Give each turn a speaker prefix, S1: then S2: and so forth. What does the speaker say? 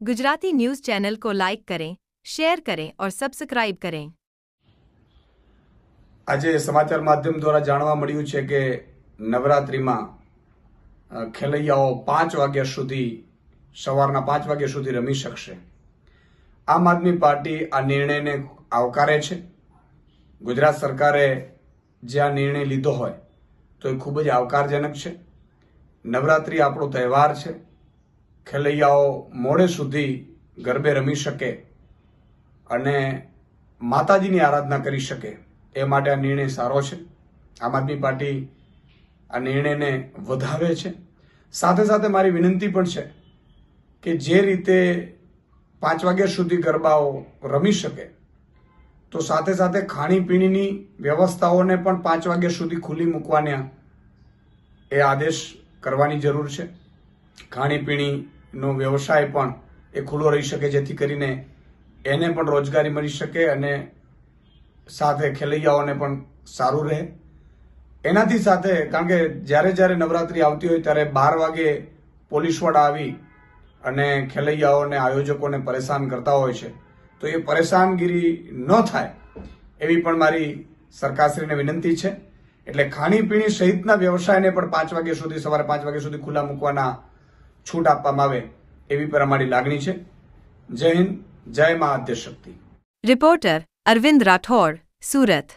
S1: Gujarati news channel को like करें share करें और सब्सक्राइब करें
S2: આજે સમાચાર માધ્યમ દ્વારા જાણવા મળ્યું છે કે નવરાત્રિમાં અ, ખેલૈયાઓ પાંચ વાગ્યા સુધી સવારના પાંચ વાગ્યા સુધી રમી શકશે આમ આદમી પાર્ટી આ નિર્ણયને આવકારે છે ગુજરાત સરકારે જે આ નિર્ણય લીધો હોય તો એ ખૂબ જ આવકારજનક છે નવરાત્રિ આપણો તહેવાર છે ખેલૈયાઓ મોડે સુધી ગરબે રમી શકે અને માતાજીની આરાધના કરી શકે, એ માટે આ નિર્ણય સારો છે. આમ આદમી પાર્ટી આ નિર્ણયને વધાવે છે. સાથે સાથે મારી વિનંતી પણ છે કે જે રીતે પાંચ વાગ્યા સુધી ગરબાઓ રમી શકે, તો સાથે સાથે ખાણીપીણીની વ્યવસ્થાઓને પણ પાંચ વાગ્યા સુધી ખુલ્લી મૂકવાના એ આદેશ કરવાની જરૂર છે. ખાણીપીણીનો વ્યવસાય પણ એ ખુલ્લો રહી શકે, જેથી કરીને એને પણ રોજગારી મળી શકે અને સાથે ખેલૈયાઓને પણ સારું રહે. એનાથી સાથે, કારણ કે જ્યારે જ્યારે નવરાત્રિ આવતી હોય ત્યારે બાર વાગે પોલીસવાળા આવી અને ખેલૈયાઓને, આયોજકોને પરેશાન કરતા હોય છે. તો એ પરેશાનગીરી ન થાય એવી પણ મારી સરકારશ્રીને વિનંતી છે. એટલે ખાણીપીણી સહિતના વ્યવસાયને પણ પાંચ વાગ્યા સુધી, સવારે પાંચ વાગ્યા સુધી ખુલ્લા મૂકવાના છૂટ આપવામાં આવે એવી પર અમારી લાગણી છે. જય હિન્દ, જય મા આદ્ય શક્તિ.
S1: રિપોર્ટર અરવિંદ રાઠોડ, સુરત.